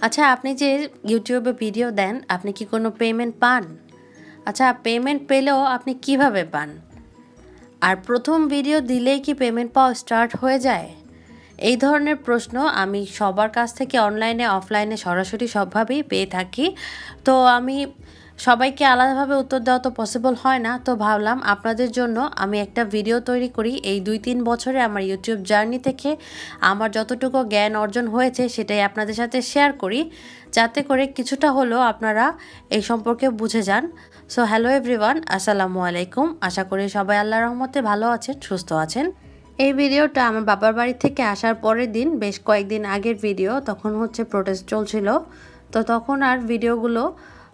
আচ্ছা আপনি যে ইউটিউবে ভিডিও দেন, আপনি কি কোনো পেমেন্ট পান? আচ্ছা পেমেন্ট পেলেও আপনি কীভাবে পান? আর প্রথম ভিডিও দিলেই কি পেমেন্ট পাওয়া স্টার্ট হয়ে যায়? এই ধরনের প্রশ্ন আমি সবার কাছ থেকে অনলাইনে অফলাইনে সরাসরি সবভাবেই পেয়ে থাকি। তো আমি সবাইকে আলাদাভাবে উত্তর দেওয়া তো পসিবল হয় না। তো ভাবলাম আপনাদের জন্য আমি একটা ভিডিও তৈরি করি। এই দুই তিন বছরে আমার ইউটিউব জার্নি থেকে আমার যতটুকু জ্ঞান অর্জন হয়েছে সেটাই আপনাদের সাথে শেয়ার করি। যাতে করে কিছুটা হলেও আপনারা এই সম্পর্কে বুঝে যান। সো হ্যালো এভরিওয়ান আসসালামু আলাইকুম। আশা করি সবাই আল্লাহ রহমতে ভালো আছেন, সুস্থ আছেন। এই ভিডিওটা আমার বাবার বাড়ি থেকে আসার পরের দিন, বেশ কয়েকদিন আগের ভিডিও তখন হচ্ছে প্রোটেস্ট চলছিল। তো তখন আর ভিডিওগুলো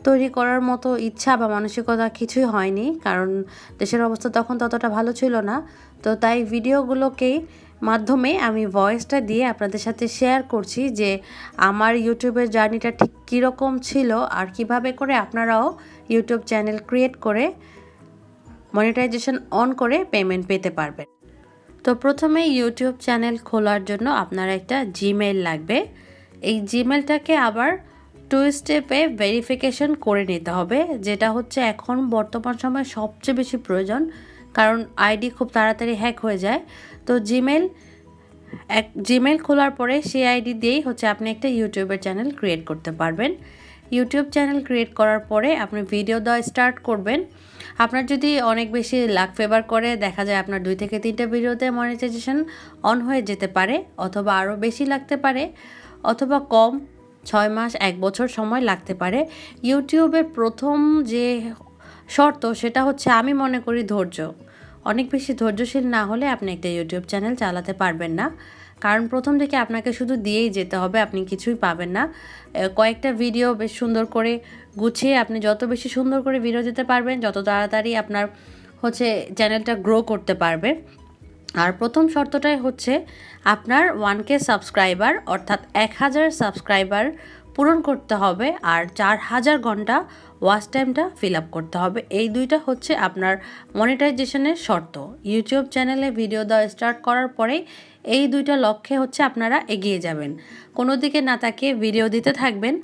তৈরি করার মতো ইচ্ছা বা মানসিকতা কিছুই হয়নি, কারণ দেশের অবস্থা তখন ততটা ভালো ছিল না। তো তাই ভিডিওগুলোকেই মাধ্যমে আমি ভয়েসটা দিয়ে আপনাদের সাথে শেয়ার করছি যে আমার ইউটিউবের জার্নিটা ঠিক কীরকম ছিল আর কীভাবে করে আপনারাও ইউটিউব চ্যানেল ক্রিয়েট করে মনিটাইজেশন অন করে পেমেন্ট পেতে পারবেন। তো প্রথমে ইউটিউব চ্যানেল খোলার জন্য আপনার একটা জিমেল লাগবে। এই জিমেলটাকে আবার টু স্টেপে ভেরিফিকেশন করে নিতে হবে, যেটা হচ্ছে এখন বর্তমান সময়ে সবচেয়ে বেশি প্রয়োজন, কারণ আইডি খুব তাড়াতাড়ি হ্যাক হয়ে যায়। তো জিমেল এক জিমেল খোলার পরে সেই আইডি দিয়েই হচ্ছে আপনি একটা ইউটিউবের চ্যানেল ক্রিয়েট করতে পারবেন। ইউটিউব চ্যানেল ক্রিয়েট করার পরে আপনি ভিডিও দেওয়া স্টার্ট করবেন। আপনার যদি অনেক বেশি লাক ফেভার করে, দেখা যায় আপনার দুই থেকে তিনটে ভিডিওতে মনিটাইজেশন অন হয়ে যেতে পারে, অথবা আরও বেশি লাগতে পারে, অথবা কম ছয় মাস, এক বছর সময় লাগতে পারে। ইউটিউবের প্রথম যে শর্ত, সেটা হচ্ছে আমি মনে করি ধৈর্য। অনেক বেশি ধৈর্যশীল না হলে আপনি একটা ইউটিউব চ্যানেল চালাতে পারবেন না। কারণ প্রথম থেকে আপনাকে শুধু দিয়েই যেতে হবে, আপনি কিছুই পাবেন না। কয়েকটা ভিডিও বেশ সুন্দর করে গুছিয়ে আপনি যত বেশি সুন্দর করে ভিডিও দিতে পারবেন, যত তাড়াতাড়ি আপনার হচ্ছে চ্যানেলটা গ্রো করতে পারবে। আর প্রথম শর্তটাই হচ্ছে আপনার ওয়ান কে সাবস্ক্রাইবার অর্থাৎ এক হাজার সাবস্ক্রাইবার পূরণ করতে হবে আর চার হাজার ঘণ্টা ওয়াচ টাইমটা ফিল আপ করতে হবে। এই দুইটা হচ্ছে আপনার মনিটাইজেশনের শর্ত। ইউটিউব চ্যানেলে ভিডিও দেওয়া স্টার্ট করার পরেই এই দুইটা লক্ষ্যে হচ্ছে আপনারা এগিয়ে যাবেন। কোনো দিকে না তাকিয়ে ভিডিও দিতে থাকবেন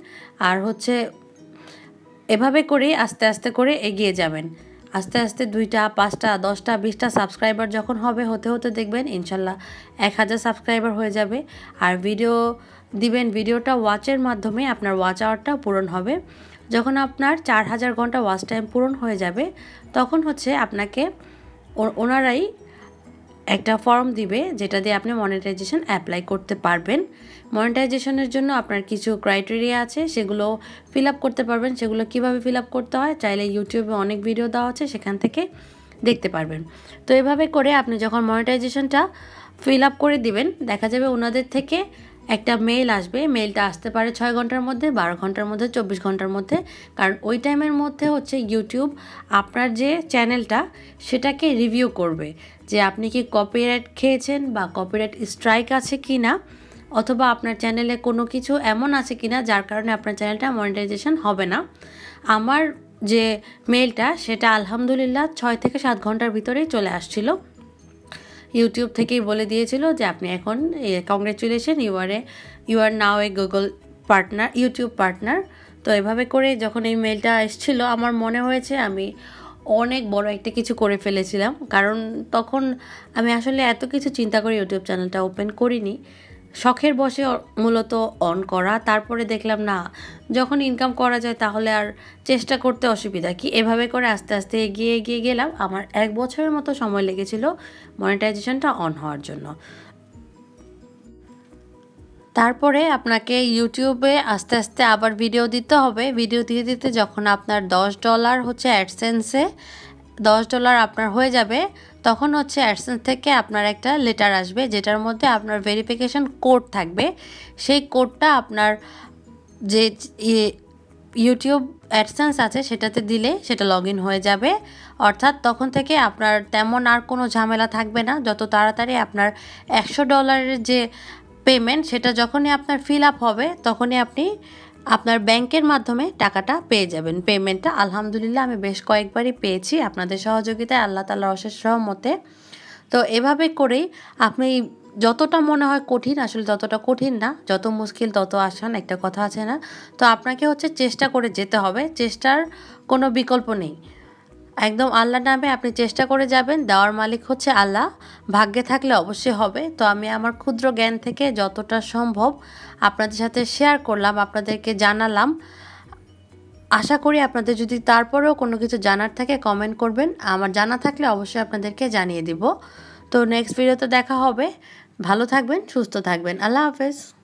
আর হচ্ছে এভাবে করেই আস্তে আস্তে করে এগিয়ে যাবেন। আস্তে আস্তে দুইটা, পাঁচটা, দশটা, বিশটা সাবস্ক্রাইবার যখন হবে, হতে হতে দেখবেন ইনশাল্লাহ এক হাজার সাবস্ক্রাইবার হয়ে যাবে। আর ভিডিও দিবেন ভিডিওটা ওয়াচের মাধ্যমে আপনার ওয়াচ আওয়ারটা পূরণ হবে। যখন আপনার চার হাজার ঘণ্টা ওয়াচ টাইম পূরণ হয়ে যাবে, তখন হচ্ছে আপনাকে ওনারাই একটা ফর্ম দিবে, যেটা দিয়ে আপনি মনিটাইজেশন অ্যাপ্লাই করতে পারবেন। মনিটাইজেশনের জন্য আপনার কিছু ক্রাইটেরিয়া আছে, সেগুলো ফিল আপ করতে পারবেন। সেগুলো কীভাবে ফিল আপ করতে হয়, চাইলে ইউটিউবে অনেক ভিডিও দেওয়া আছে, সেখান থেকে দেখতে পারবেন। তো এভাবে করে আপনি যখন মনিটাইজেশনটা ফিল আপ করে দিবেন, দেখা যাবে ওনাদের থেকে একটা মেল আসবে মেলটা আসতে পারে ছয় ঘণ্টার মধ্যে, বারো ঘণ্টার মধ্যে, চব্বিশ ঘণ্টার মধ্যে। কারণ ওই টাইমের মধ্যে হচ্ছে ইউটিউব আপনার যে চ্যানেলটা সেটাকে রিভিউ করবে। যে আপনি কি কপিরাইট খেয়েছেন বা কপিরাইট স্ট্রাইক আছে কি না অথবা আপনার চ্যানেলে কোনো কিছু এমন আছে কি না যার কারণে আপনার চ্যানেলটা মনিটাইজেশন হবে না। আমার যে মেলটা সেটা আলহামদুলিল্লাহ ছয় থেকে সাত ঘণ্টার ভিতরেই চলে আসছিল। ইউটিউব থেকেই বলে দিয়েছিল যে আপনি এখন congratulation you are a you are now a Google partner YouTube partner তো এভাবে করে যখন এই মেলটা এসেছিল, আমার মনে হয়েছে আমি অনেক বড় একটা কিছু করে ফেলেছিলাম। কারণ তখন আমি আসলে এত কিছু চিন্তা করে ইউটিউব চ্যানেলটা ওপেন করিনি। শখের বসে মূলত অন করা। তারপরে দেখলাম, না, যখন ইনকাম করা যায় তাহলে আর চেষ্টা করতে অসুবিধা কি? এভাবে করে আস্তে আস্তে এগিয়ে এগিয়ে গেলাম। আমার এক বছরের মতো সময় লেগেছিল মনিটাইজেশনটা অন হওয়ার জন্য। তারপরে আপনাকে ইউটিউবে আস্তে আস্তে আবার ভিডিও দিতে হবে। ভিডিও দিতে দিতে যখন আপনার দশ ডলার হচ্ছে অ্যাডসেন্সে দশ ডলার আপনার হয়ে যাবে। তখন হচ্ছে অ্যাডসেন্স থেকে আপনার একটা লেটার আসবে, যেটার মধ্যে আপনার ভেরিফিকেশন কোড থাকবে। সেই কোডটা আপনার যে ইউটিউব অ্যাডসেন্স আছে, সেটাতে দিলে সেটা লগ ইন হয়ে যাবে। অর্থাৎ তখন থেকে আপনার তেমন আর কোনো ঝামেলা থাকবে না। যত তাড়াতাড়ি আপনার একশো ডলারের যে পেমেন্ট সেটা যখনই আপনার ফিল আপ হবে, তখনই আপনি আপনার ব্যাংকের মাধ্যমে টাকাটা পেয়ে যাবেন। পেমেন্টটা আলহামদুলিল্লাহ আমি বেশ কয়েকবারই পেয়েছি আপনাদের সহযোগিতায়, আল্লাহ তালার অশেষ সহমতে তো এভাবে করেই আপনি যতটা মনে হয় কঠিন, আসলে ততটা কঠিন না, যত মুশকিল তত আসান, একটা কথা আছে না? তো আপনাকে হচ্ছে চেষ্টা করে যেতে হবে। চেষ্টার কোনো বিকল্প নেই। একদম আল্লাহ নামে আপনি চেষ্টা করে যাবেন, দেওয়ার মালিক হচ্ছে আল্লাহ। ভাগ্যে থাকলে অবশ্যই হবে। তো আমি আমার ক্ষুদ্র জ্ঞান থেকে যতটা সম্ভব আপনাদের সাথে শেয়ার করলাম, আপনাদেরকে জানালাম। আশা করি আপনাদের যদি তারপরেও কোনো কিছু জানার থাকে কমেন্ট করবেন। আমার জানা থাকলে অবশ্যই আপনাদেরকে জানিয়ে দিব। তো নেক্সট ভিডিওতে দেখা হবে। ভালো থাকবেন, সুস্থ থাকবেন। আল্লাহ হাফেজ।